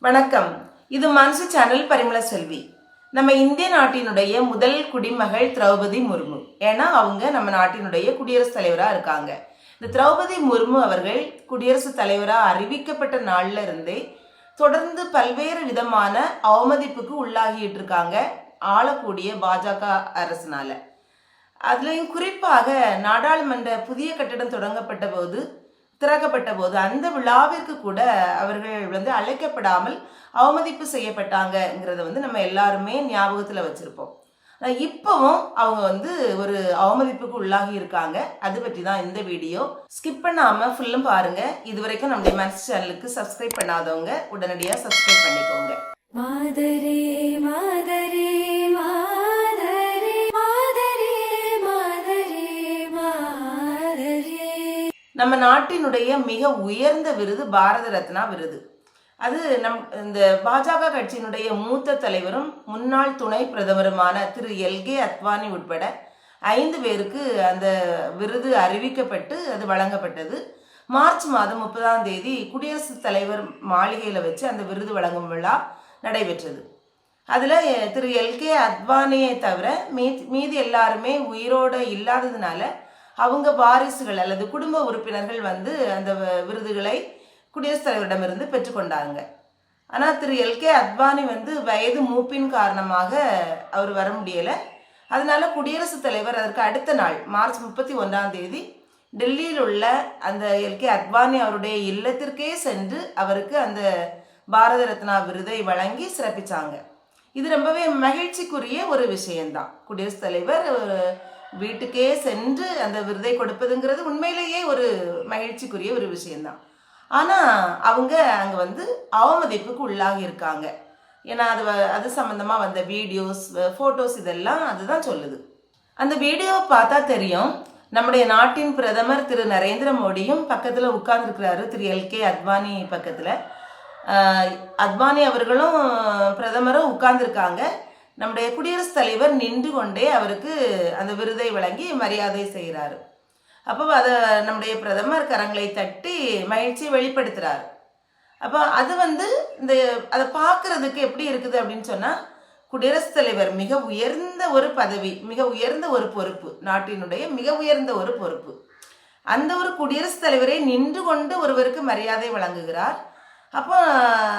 வணக்கம். இது மனசு சேனல் பரிமள செல்வி. நம்ம இந்திய நாட்டினுடைய முதல் குடிமகள் திரௌபதி முர்மு. ஏன்னா அவங்க நம்ம நாட்டினுடைய குடியரசுத் தலைவராக இருக்காங்க. இந்த திரௌபதி முர்மு அவர்கள் குடியரசுத் தலைவராக அறிவிக்கப்பட்ட நாள்ல இருந்தே தொடர்ந்து பல்வேறு விதமான அவமதிப்புக்கு உள்ளாகிட்டு இருக்காங்க. ஆளக்கூடிய பாஜக அரசினால. அதுலேயும் குறிப்பாக நாடாளுமன்ற புதிய கட்டடம் தொடங்கப்பட்ட போது திறக்கப்பட்ட போது அந்த விழாவிற்கு கூட அவர்கள் வந்து அழைக்கப்படாமல் அவமதிப்பு செய்யப்பட்டாங்கங்கிறத வந்து நம்ம எல்லாருமே ஞாபகத்தில் வச்சுருப்போம். ஆனால் இப்போவும் அவங்க வந்து ஒரு அவமதிப்புக்கு உள்ளாகி இருக்காங்க. அது பற்றி தான் இந்த வீடியோ. ஸ்கிப் பண்ணாமல் ஃபுல்லும் பாருங்கள் இது வரைக்கும் நம்முடைய மனசு சேனலுக்கு சப்ஸ்கிரைப் பண்ணாதவங்க உடனடியாக சப்ஸ்கிரைப் பண்ணிக்கோங்க. மாதரே மாதரே. நம்ம நாட்டினுடைய மிக உயர்ந்த விருது பாரத ரத்னா விருது. அது நம் இந்த பாஜக கட்சியினுடைய மூத்த தலைவரும் முன்னாள் துணை பிரதமருமான திரு எல்கே அத்வானி உட்பட ஐந்து பேருக்கு அந்த விருது அறிவிக்கப்பட்டு அது வழங்கப்பட்டது. மார்ச் மாதம் முப்பதாம் தேதி குடியரசுத் தலைவர் மாளிகையில் வச்சு அந்த விருது வழங்கும் விழா நடைபெற்றது. அதில் திரு எல்கே அத்வானியை தவிர மீதி மீதி எல்லாருமே உயிரோடு இல்லாததுனால அவங்க வாரிசுகள் அல்லது குடும்ப உறுப்பினர்கள் வந்து அந்த வ- விருதுகளை குடியரசுத் தலைவரிடமிருந்து பெற்றுக்கொண்டாங்க. ஆனால் திரு எல்கே அத்வானி வந்து வயது மூப்பின் காரணமாக அவர் வர முடியலை. அதனால குடியரசுத் தலைவர் அதற்கு அடுத்த நாள் மார்ச் முப்பத்தி ஒன்றாம் தேதி டெல்லியில் உள்ள அந்த எல்கே அத்வானி அவருடைய இல்லத்திற்கே சென்று அவருக்கு அந்த பாரத ரத்னா விருதை வழங்கி சிறப்பிச்சாங்க. இது ரொம்பவே மகிழ்ச்சிக்குரிய ஒரு விஷயம்தான். குடியரசுத் தலைவர் வீட்டுக்கே சென்று அந்த விருதை கொடுப்பதுங்கிறது உண்மையிலேயே ஒரு மகிழ்ச்சிக்குரிய ஒரு விஷயம்தான். ஆனால் அவங்க அங்கே வந்து அவமதிப்புக்கு உள்ளாகி இருக்காங்க. ஏன்னா அது வ- அது சம்மந்தமாக வந்த வீடியோஸ் ஃபோட்டோஸ் இதெல்லாம் அதுதான் சொல்லுது. அந்த வீடியோவை பார்த்தா தெரியும். நம்முடைய நாட்டின் பிரதமர் திரு. நரேந்திர மோடியும் பக்கத்தில் உட்கார்ந்துருக்கிறாரு திரு. எல்கே அத்வானி பக்கத்தில். அத்வானி அவர்களும் பிரதமரும் உட்கார்ந்துருக்காங்க. நம்முடைய குடியரசுத் தலைவர் நின்று கொண்டே அவருக்கு அந்த விருதை வழங்கி மரியாதை செய்கிறாரு. அப்போ அதை நம்முடைய பிரதமர் கரங்களை தட்டி மகிழ்ச்சியை வெளிப்படுத்துகிறார் அப்போ அது வந்து இந்த அதை பார்க்குறதுக்கு எப்படி இருக்குது அப்படின்னு சொன்னால் குடியரசுத் தலைவர் மிக உயர்ந்த ஒரு பதவி மிக உயர்ந்த ஒரு பொறுப்பு நாட்டினுடைய மிக உயர்ந்த ஒரு பொறுப்பு. அந்த ஒரு குடியரசுத் தலைவரை நின்று கொண்டு ஒருவருக்கு மரியாதை வழங்குகிறார். அப்போ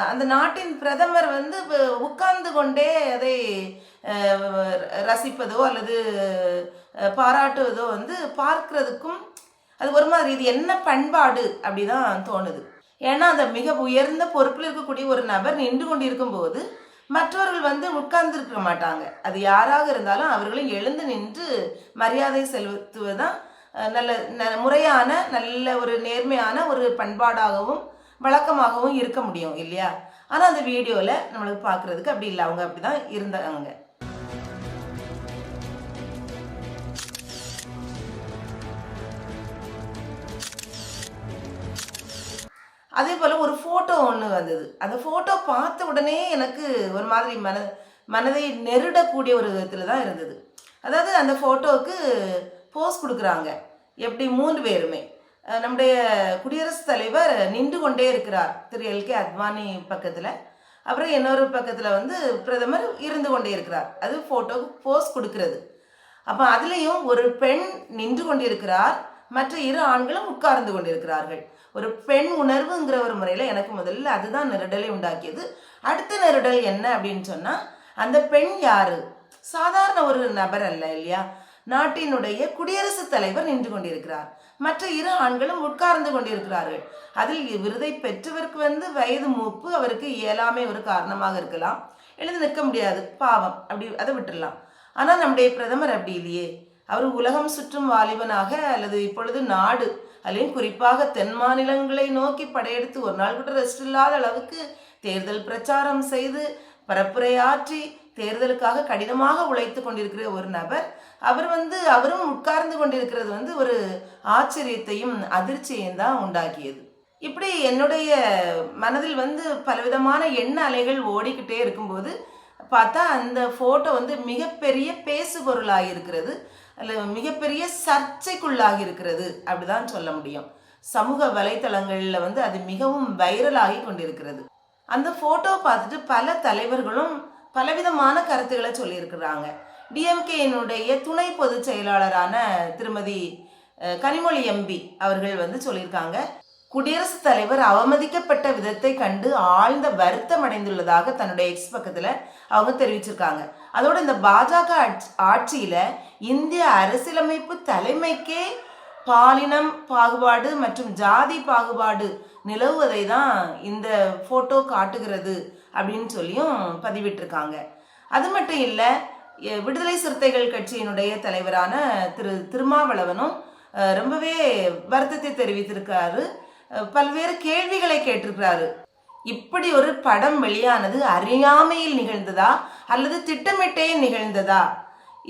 அந்த நாட்டின் பிரதமர் வந்து உட்கார்ந்து கொண்டே அதை ரசிப்பதோ அல்லது பாராட்டுவதோ வந்து பார்க்கறதுக்கும் அது ஒரு மாதிரி இது என்ன பண்பாடு அப்படிதான் தோணுது. ஏன்னா அந்த மிக உயர்ந்த பொறுப்பில் இருக்கக்கூடிய ஒரு நபர் நின்று கொண்டிருக்கும் போது மற்றவர்கள் வந்து உட்கார்ந்துருக்க மாட்டாங்க. அது யாராக இருந்தாலும் அவர்களும் எழுந்து நின்று மரியாதை செலுத்துவதுதான் நல்ல ந- முறையான நல்ல ஒரு நேர்மையான ஒரு பண்பாடாகவும் வழக்கமாகவும் இருக்க முடியும் இல்லையா? ஆனால் அந்த வீடியோவில் நம்மளுக்கு பார்க்குறதுக்கு அப்படி இல்லை. அவங்க அப்படி தான் இருந்தாங்க. அதே போல் ஒரு ஃபோட்டோ ஒன்று வந்தது. அந்த ஃபோட்டோ பார்த்த உடனே எனக்கு ஒரு மாதிரி மன மனதை நெருடக்கூடிய ஒரு விதத்தில் தான் இருந்தது. அதாவது அந்த ஃபோட்டோவுக்கு போஸ் கொடுக்குறாங்க. எப்படி? மூன்று பேருமே. நம்முடைய குடியரசுத் தலைவர் நின்று கொண்டே இருக்கிறார். திரு எல்கே அத்வானி பக்கத்தில். அப்புறம் இன்னொரு பக்கத்தில் வந்து பிரதமர் இருந்து கொண்டே இருக்கிறார். அது ஃபோட்டோவுக்கு போஸ் கொடுக்கிறது. அப்போ அதுலேயும் ஒரு பெண் நின்று கொண்டிருக்கிறார். மற்ற இரு ஆண்களும் உட்கார்ந்து கொண்டிருக்கிறார்கள். ஒரு பெண் உணர்வுங்கிற ஒரு முறையில் எனக்கு முதல்ல அதுதான் நெருடலை உண்டாக்கியது. அடுத்த நெருடல் என்ன அப்படின்னு சொன்னால் அந்த பெண் யாரு? சாதாரண ஒரு நபர் அல்ல இல்லையா? நாட்டினுடைய குடியரசுத் தலைவர் நின்று கொண்டிருக்கிறார். மற்ற இரு ஆண்களும் உட்கார்ந்து கொண்டிருக்கிறார்கள். அதில் விருதை பெற்றவருக்கு வந்து வயது மூப்பு அவருக்கு இயலாமை ஒரு காரணமாக இருக்கலாம். எழுந்து நிற்க முடியாது. பாவம். அப்படி அதை விட்டுடலாம். ஆனால் நம்முடைய பிரதமர் அப்படி இல்லையே. அவர் உலகம் சுற்றும் வாலிபனாக அல்லது இப்பொழுது நாடு அதுலேயும் குறிப்பாக தென் மாநிலங்களை நோக்கி படையெடுத்து ஒரு நாள் கூட ரெஸ்ட் இல்லாத அளவுக்கு தேர்தல் பிரச்சாரம் செய்து பரப்புரையாற்றி தேர்தலுக்காக கடினமாக உழைத்து கொண்டிருக்கிற ஒரு நபர் அவர் வந்து அவரும் உட்கார்ந்து கொண்டிருக்கிறது வந்து ஒரு ஆச்சரியத்தையும் அதிர்ச்சியையும் தான் உண்டாக்கியது. இப்படி என்னுடைய மனதில் வந்து பலவிதமான எண்ண அலைகள் ஓடிக்கிட்டே இருக்கும்போது பார்த்தா அந்த ஃபோட்டோ வந்து மிகப்பெரிய பேசு பொருளாக இருக்கிறது. அல்ல மிகப்பெரிய சர்ச்சைக்குள்ளாகி இருக்கிறது. அப்படிதான் சொல்ல முடியும். சமூக வலைத்தளங்களில் வந்து அது மிகவும் வைரலாகி கொண்டிருக்கிறது. அந்த ஃபோட்டோ பார்த்துட்டு பல தலைவர்களும் பலவிதமான கருத்துக்களை சொல்லியிருக்கிறாங்க. டிஎம்கேயினுடைய துணை பொதுச் செயலாளரான திருமதி கனிமொழி எம்பி அவர்கள் வந்து சொல்லியிருக்காங்க. குடியரசுத் தலைவர் அவமதிக்கப்பட்ட விதத்தை கண்டு ஆழ்ந்த வருத்தம் அடைந்துள்ளதாக தன்னுடைய எக்ஸ் பக்கத்தில் அவங்க தெரிவிச்சிருக்காங்க. அதோடு இந்த பாஜக ஆட்சி- இந்திய அரசியலமைப்பு தலைமைக்கே பாலினம் பாகுபாடு மற்றும் ஜாதி பாகுபாடு நிலவுவதை தான் இந்த ஃபோட்டோ காட்டுகிறது அப்படின்னு சொல்லியும் பதிவிட்டிருக்காங்க. அது மட்டும் இல்லை விடுதலை சிறுத்தைகள் கட்சியினுடைய தலைவரான திரு திருமாவளவனும் ரொம்பவே வருத்தத்தை தெரிவித்திருக்காரு. பல்வேறு கேள்விகளை கேட்டிருக்கிறாரு. இப்படி ஒரு படம் வெளியானது அறியாமையில் நிகழ்ந்ததா அல்லது திட்டமிட்டே நிகழ்ந்ததா?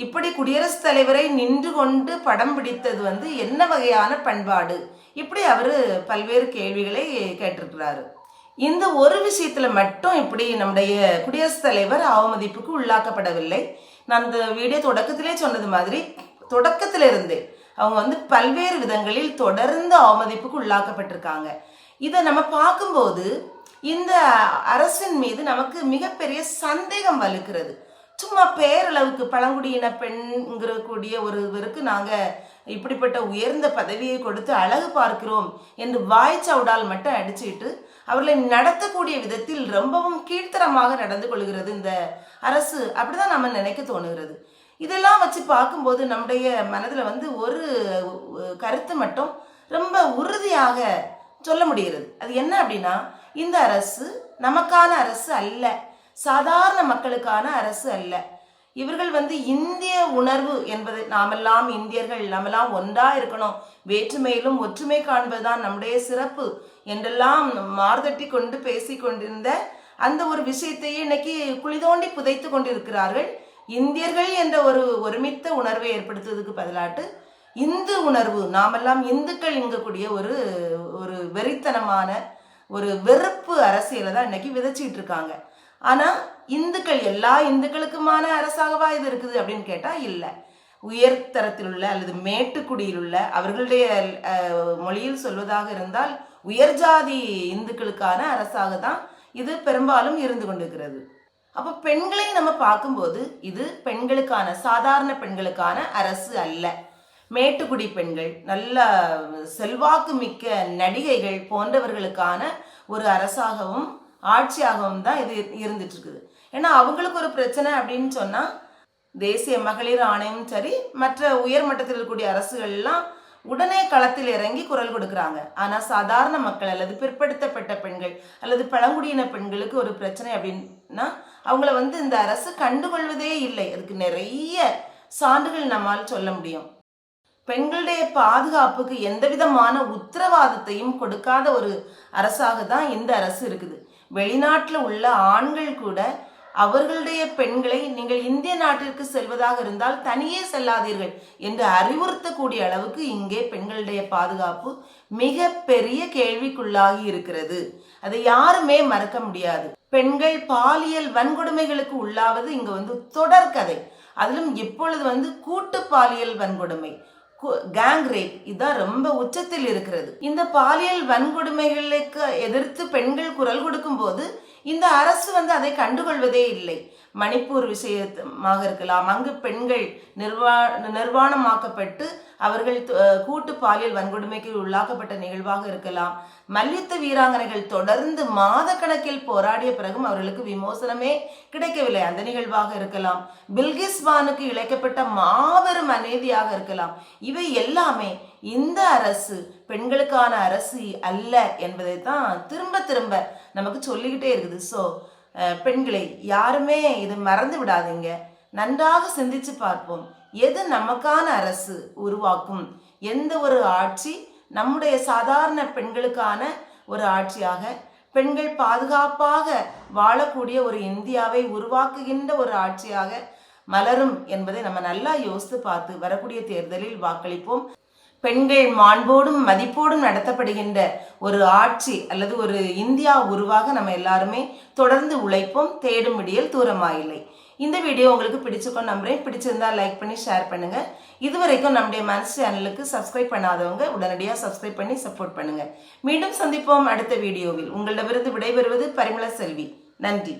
இப்படி குடியரசுத் தலைவரை நின்று கொண்டு படம் பிடித்தது வந்து என்ன வகையான பண்பாடு? இப்படி அவர் பல்வேறு கேள்விகளை கேட்டிருக்கிறாரு. இந்த ஒரு விஷயத்துல மட்டும் இப்படி நம்முடைய குடியரசுத் தலைவர் அவமதிப்புக்கு உள்ளாக்கப்படவில்லை. நான் இந்த வீடியோ தொடக்கத்திலே சொன்னது மாதிரி தொடக்கத்திலிருந்தே அவங்க வந்து பல்வேறு விதங்களில் தொடர்ந்து அவமதிப்புக்கு உள்ளாக்கப்பட்டிருக்காங்க. இதை நம்ம பார்க்கும்போது இந்த அரசின் மீது நமக்கு மிகப்பெரிய சந்தேகம் வலுக்கிறது. சும்மா பேரளவுக்கு பழங்குடியின பெண்ங்கிற கூடிய ஒருவருக்கு நாங்கள் இப்படிப்பட்ட உயர்ந்த பதவியை கொடுத்து அழகு பார்க்கிறோம் என்று வாய் சவுடால் மட்டும் அடிச்சுக்கிட்டு அவர்களை நடத்தக்கூடிய விதத்தில் ரொம்பவும் கீழ்த்தரமாக நடந்து கொள்கிறது இந்த அரசு. அப்படிதான் நம்ம நினைக்க தோணுகிறது. இதெல்லாம் வச்சு பார்க்கும்போது நம்முடைய மனதில் வந்து ஒரு கருத்து மட்டும் ரொம்ப உறுதியாக சொல்ல முடிகிறது. அது என்ன அப்படின்னா இந்த அரசு நமக்கான அரசு அல்ல. சாதாரண மக்களுக்கான அரசு அல்ல. இவர்கள் வந்து இந்திய உணர்வு என்பது நாமெல்லாம் இந்தியர்கள் நாமெல்லாம் ஒன்றா இருக்கணும். வேற்றுமையிலும் ஒற்றுமை காண்பதுதான் நம்முடைய சிறப்பு என்றெல்லாம் மார்தட்டி கொண்டு பேசி கொண்டிருந்த அந்த ஒரு விஷயத்தையே இன்னைக்கு குளிதோண்டி புதைத்து கொண்டிருக்கிறார்கள். இந்தியர்கள் என்ற ஒரு ஒருமித்த உணர்வை ஏற்படுத்துவதற்கு பதிலாட்டு இந்து உணர்வு நாமெல்லாம் இந்துக்கள் இங்கக்கூடிய ஒரு ஒரு வெறித்தனமான ஒரு வெறுப்பு அரசியலை தான் இன்னைக்கு விதைச்சிட்டு இருக்காங்க. ஆனால் இந்துக்கள் எல்லா இந்துக்களுக்குமான அரசாகவா இது இருக்குது அப்படின்னு கேட்டால் இல்லை. உயர்தரத்தில் உள்ள அல்லது மேட்டுக்குடியில் உள்ள அவர்களுடைய மொழியில் சொல்வதாக இருந்தால் உயர்ஜாதி இந்துக்களுக்கான அரசாக தான் இது பெரும்பாலும் இருந்து கொண்டிருக்கிறது. அப்போ பெண்களை நம்ம பார்க்கும்போது இது பெண்களுக்கான சாதாரண பெண்களுக்கான அரசு அல்ல. மேட்டுக்குடி பெண்கள் நல்ல செல்வாக்கு மிக்க நடிகைகள் போன்றவர்களுக்கான ஒரு அரசாகவும் ஆட்சியாகவும் தான் இது இருந்துட்டு இருக்குது ஏன்னா அவங்களுக்கு ஒரு பிரச்சனை அப்படின்னு சொன்னால் தேசிய மகளிர் ஆணையம் சரி மற்ற உயர் மட்டத்தில் இருக்கக்கூடிய அரசுகள்லாம் உடனே களத்தில் இறங்கி குரல் கொடுக்குறாங்க. ஆனால் சாதாரண மக்கள் அல்லது பிற்படுத்தப்பட்ட பெண்கள் அல்லது பழங்குடியின பெண்களுக்கு ஒரு பிரச்சனை அப்படின்னா அவங்கள வந்து இந்த அரசு கண்டுகொள்வதே இல்லை. அதுக்கு நிறைய சான்றுகள் நம்மால் சொல்ல முடியும். பெண்களுடைய பாதுகாப்புக்கு எந்த விதமான உத்தரவாதத்தையும் கொடுக்காத ஒரு அரசாக தான் இந்த அரசு இருக்குது. வெளிநாட்டில் உள்ள ஆண்கள் கூட அவர்களுடைய பெண்களை நீங்கள் இந்திய நாட்டிற்கு செல்வதாக இருந்தால் தனியே செல்லாதீர்கள் என்று அறிவுறுத்தக்கூடிய அளவுக்கு இங்கே பெண்களுடைய பாதுகாப்பு மிக பெரிய கேள்விக்குள்ளாகி இருக்கிறது. அதை யாருமே மறக்க முடியாது. பெண்கள் பாலியல் வன்கொடுமைகளுக்கு உள்ளாவது இங்க வந்து தொடர்கதை அதிலும் இப்பொழுது வந்து கூட்டு பாலியல் வன்கொடுமை. கேங் ரேப் இதுதான் ரொம்ப உச்சத்தில் இருக்கிறது. இந்த பாலியல் வன்கொடுமைகளுக்கு எதிர்த்து பெண்கள் குரல் கொடுக்கும் போது இந்த அரசு வந்து அதை கண்டுகொள்வதே இல்லை. மணிப்பூர் விஷயமாக இருக்கலாம். அங்கு பெண்கள் நிர்வா நிர்வாணமாக்கப்பட்டு அவர்கள் கூட்டு பாலியல் வன்கொடுமைக்கு உள்ளாக்கப்பட்ட நிகழ்வாக இருக்கலாம். மல்யுத்த வீராங்கனைகள் தொடர்ந்து மாத கணக்கில் போராடிய பிறகும் அவர்களுக்கு விமோசனமே கிடைக்கவில்லை. அந்த நிகழ்வாக இருக்கலாம். பில்கிஸ் பானுக்கு இழைக்கப்பட்ட மாபெரும் அநீதியாக இருக்கலாம். இவை எல்லாமே இந்த அரசு பெண்களுக்கான அரசு அல்ல என்பதை தான் திரும்ப திரும்ப நமக்கு சொல்லிக்கிட்டே இருக்குது. ஸோ பெண்களை யாருமே இது மறந்து விடாதீங்க. நன்றாக சிந்திச்சு பார்ப்போம். எது நமக்கான அரசு உருவாக்கும்? எந்த ஒரு ஆட்சி நம்முடைய சாதாரண பெண்களுக்கான ஒரு ஆட்சியாக? பெண்கள் பாதுகாப்பாக வாழக்கூடிய ஒரு இந்தியாவை உருவாக்குகின்ற ஒரு ஆட்சியாக மலரும் என்பதை நம்ம நல்லா யோசித்து பார்த்து வரக்கூடிய தேர்தலில் வாக்களிப்போம். பெண்கள் மாண்போடும் மதிப்போடும் நடத்தப்படுகின்ற ஒரு ஆட்சி அல்லது ஒரு இந்தியா உருவாக நம்ம எல்லாருமே தொடர்ந்து உழைப்போம் தேடும் விடியல் தூரமாயில்லை. இந்த வீடியோ உங்களுக்கு பிடிச்சிருக்கும் நம்புறேன். பிடிச்சிருந்தா லைக் பண்ணி ஷேர் பண்ணுங்க. இதுவரைக்கும் நம்முடைய மனசு சேனலுக்கு சப்ஸ்கிரைப் பண்ணாதவங்க உடனடியாக சப்ஸ்கிரைப் பண்ணி சப்போர்ட் பண்ணுங்க. மீண்டும் சந்திப்போம் அடுத்த வீடியோவில். உங்களிடமிருந்து விடைபெறுவது பரிமள செல்வி. நன்றி.